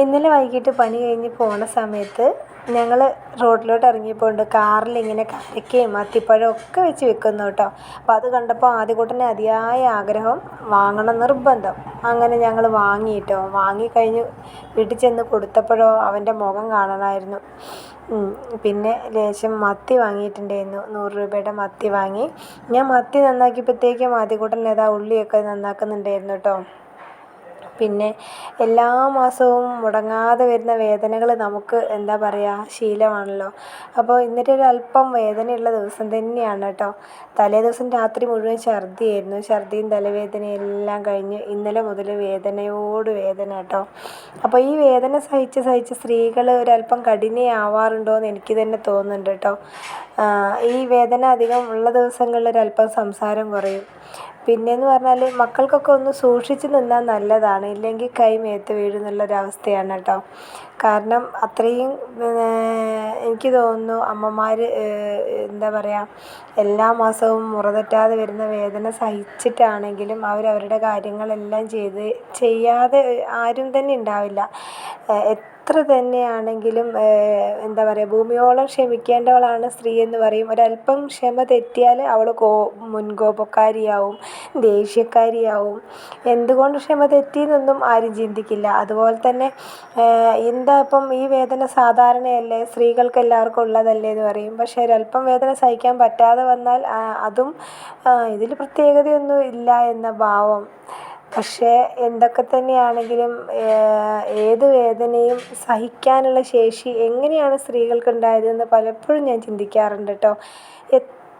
ഇന്നലെ വൈകിട്ട് പണി കഴിഞ്ഞ് പോണ സമയത്ത് ഞങ്ങൾ റോഡിലോട്ട് ഇറങ്ങിയപ്പോൾ ഉണ്ട് കാറിൽ ഇങ്ങനെ കരക്കയും അത്തിപ്പഴം ഒക്കെ വെച്ച് വിൽക്കുന്നു കേട്ടോ അപ്പോൾ അത് കണ്ടപ്പോൾ ആദ്യകൂട്ടന് അതിയായ ആഗ്രഹം വാങ്ങണം നിർബന്ധം. അങ്ങനെ ഞങ്ങൾ വാങ്ങിയിട്ടോ വാങ്ങിക്കഴിഞ്ഞ് വീട്ടിൽ ചെന്ന് കൊടുത്തപ്പോഴോ അവന്റെ മുഖം കാണണമായിരുന്നു പിന്നെ ലേശം മത്തി വാങ്ങിയിട്ടുണ്ടായിരുന്നു. നൂറ് രൂപയുടെ മത്തി വാങ്ങി. ഞാൻ മത്തി നന്നാക്കിയപ്പോഴത്തേക്കും ആദ്യകൂട്ടൻ ഏതാ ഉള്ളിയൊക്കെ നന്നാക്കുന്നുണ്ടായിരുന്നു കേട്ടോ പിന്നെ എല്ലാ മാസവും മുടങ്ങാതെ വരുന്ന വേദനകൾ നമുക്ക് എന്താ പറയുക ശീലമാണല്ലോ. അപ്പോൾ ഇന്നിട്ട് ഒരു അല്പം വേദനയുള്ള ദിവസം തന്നെയാണ് കേട്ടോ. തലേ ദിവസം രാത്രി മുഴുവൻ ഛർദിയായിരുന്നു. ഛർദിയും തലവേദനയും എല്ലാം കഴിഞ്ഞ് ഇന്നലെ മുതൽ വേദനയോട് വേദന കേട്ടോ. അപ്പോൾ ഈ വേദന സഹിച്ച് സഹിച്ച് സ്ത്രീകൾ ഒരല്പം കഠിനയാവാറുണ്ടോ എന്ന് എനിക്ക് തന്നെ തോന്നുന്നുണ്ട് കേട്ടോ. ഈ വേദന അധികം ഉള്ള ദിവസങ്ങളിൽ ഒരല്പം സംസാരം കുറയും. പിന്നെയെന്ന് പറഞ്ഞാൽ മക്കൾക്കൊക്കെ ഒന്ന് സൂക്ഷിച്ച് നിന്നാൽ നല്ലതാണ്. ഇല്ലെങ്കിൽ കൈ മേത്ത് വീഴും എന്നുള്ളൊരവസ്ഥയാണ് കേട്ടോ കാരണം അത്രയും എനിക്ക് തോന്നുന്നു അമ്മമാർ എന്താ പറയുക എല്ലാ മാസവും മുറ തെറ്റാതെ വരുന്ന വേദന സഹിച്ചിട്ടാണെങ്കിലും അവർ അവരുടെ കാര്യങ്ങളെല്ലാം ചെയ്ത് ചെയ്യാതെ ആരും തന്നെ ഉണ്ടാവില്ല. എത്ര തന്നെയാണെങ്കിലും എന്താ പറയുക ഭൂമിയോളം ക്ഷമിക്കേണ്ടവളാണ് സ്ത്രീ എന്ന് പറയും. ഒരല്പം ക്ഷമ തെറ്റിയാൽ അവൾ കോ മുൻകോപക്കാരിയാവും ദേഷ്യക്കാരിയാവും. എന്തുകൊണ്ട് ക്ഷമ തെറ്റി എന്നൊന്നും ആരും ചിന്തിക്കില്ല. അതുപോലെ തന്നെ എന്താ ഇപ്പം ഈ വേദന സാധാരണയല്ലേ സ്ത്രീകൾക്ക് എല്ലാവർക്കും ഉള്ളതല്ലേ എന്ന് പറയും. പക്ഷേ ഒരല്പം വേദന സഹിക്കാൻ പറ്റാതെ വന്നാൽ അതും ഇതിൽ പ്രത്യേകതയൊന്നും ഇല്ല എന്ന ഭാവം. പക്ഷേ എന്തൊക്കെ തന്നെയാണെങ്കിലും ഏത് വേദനയും സഹിക്കാനുള്ള ശേഷി എങ്ങനെയാണ് സ്ത്രീകൾക്ക് ഉണ്ടായതെന്ന് പലപ്പോഴും ഞാൻ ചിന്തിക്കാറുണ്ട് കേട്ടോ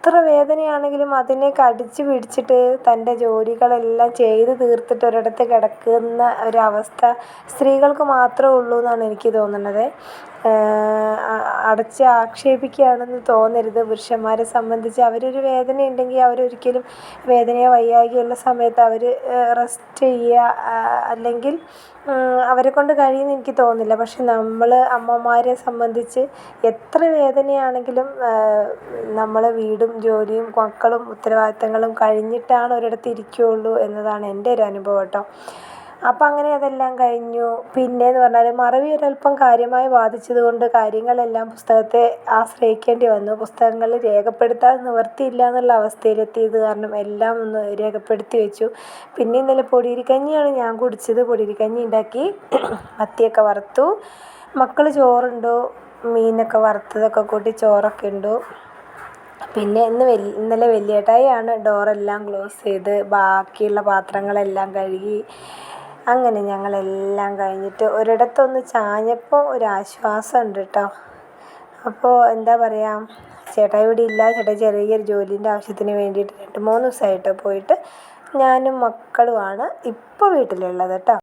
എത്ര വേദനയാണെങ്കിലും അതിനെ കടിച്ച് പിടിച്ചിട്ട് തന്റെ ജോലികളെല്ലാം ചെയ്ത് തീർത്തിട്ട് ഒരിടത്ത് കിടക്കുന്ന ഒരവസ്ഥ സ്ത്രീകൾക്ക് മാത്രമേ ഉള്ളൂ എന്നാണ് എനിക്ക് തോന്നുന്നത്. അടച്ച് ആക്ഷേപിക്കുകയാണെന്ന് തോന്നരുത്. പുരുഷന്മാരെ സംബന്ധിച്ച് അവരൊരു വേദന ഉണ്ടെങ്കിൽ അവരൊരിക്കലും വേദനയോ വയ്യാകിയുള്ള സമയത്ത് അവർ റെസ്റ്റ് ചെയ്യുക അല്ലെങ്കിൽ അവരെ കൊണ്ട് കഴിയുമെന്ന് എനിക്ക് തോന്നുന്നില്ല. പക്ഷെ നമ്മൾ അമ്മമാരെ സംബന്ധിച്ച് എത്ര വേദനയാണെങ്കിലും നമ്മൾ വീടും ജോലിയും മക്കളും ഉത്തരവാദിത്തങ്ങളും കഴിഞ്ഞിട്ടാണ് ഒരിടത്ത് ഇരിക്കുകയുള്ളൂ എന്നതാണ് എന്റെ ഒരു അനുഭവം കേട്ടോ. അപ്പം അങ്ങനെ അതെല്ലാം കഴിഞ്ഞു. പിന്നെ എന്ന് പറഞ്ഞാൽ മറവി ഒരല്പം കാര്യമായി ബാധിച്ചത് കൊണ്ട് കാര്യങ്ങളെല്ലാം പുസ്തകത്തെ ആശ്രയിക്കേണ്ടി വന്നു. പുസ്തകങ്ങളിൽ രേഖപ്പെടുത്താൻ നിവർത്തിയില്ല എന്നുള്ള അവസ്ഥയിലെത്തിയത് കാരണം എല്ലാം ഒന്ന് രേഖപ്പെടുത്തി വെച്ചു. പിന്നെ ഇന്നലെ പൊടിയിരിക്കഞ്ഞിയാണ് ഞാൻ കുടിച്ചത്. പൊടിയിരിക്കഞ്ഞി ഉണ്ടാക്കി മത്തിയൊക്കെ വറുത്തു. മക്കൾ ചോറുണ്ടു? മീനൊക്കെ വറുത്തതൊക്കെ കൂട്ടി ചോറൊക്കെ ഉണ്ടു പിന്നെ ഇന്ന് ഇന്നലെ വലിയേട്ടായിയാണ് ഡോറെല്ലാം ക്ലോസ് ചെയ്ത് ബാക്കിയുള്ള പാത്രങ്ങളെല്ലാം കഴുകി. അങ്ങനെ ഞങ്ങളെല്ലാം കഴിഞ്ഞിട്ട് ഒരിടത്തൊന്ന് ചാഞ്ഞപ്പോൾ ഒരാശ്വാസം ഉണ്ട് കേട്ടോ അപ്പോൾ എന്താ പറയുക ചേട്ടായി ഇവിടെ ഇല്ല. ചേട്ടാ ചെറിയൊരു ജോലീന്റെ ആവശ്യത്തിന് വേണ്ടിയിട്ട് രണ്ട് മൂന്ന് ദിവസമായിട്ട് പോയിട്ട് ഞാനും മക്കളുമാണ് ഇപ്പോൾ വീട്ടിലുള്ളത് കേട്ടോ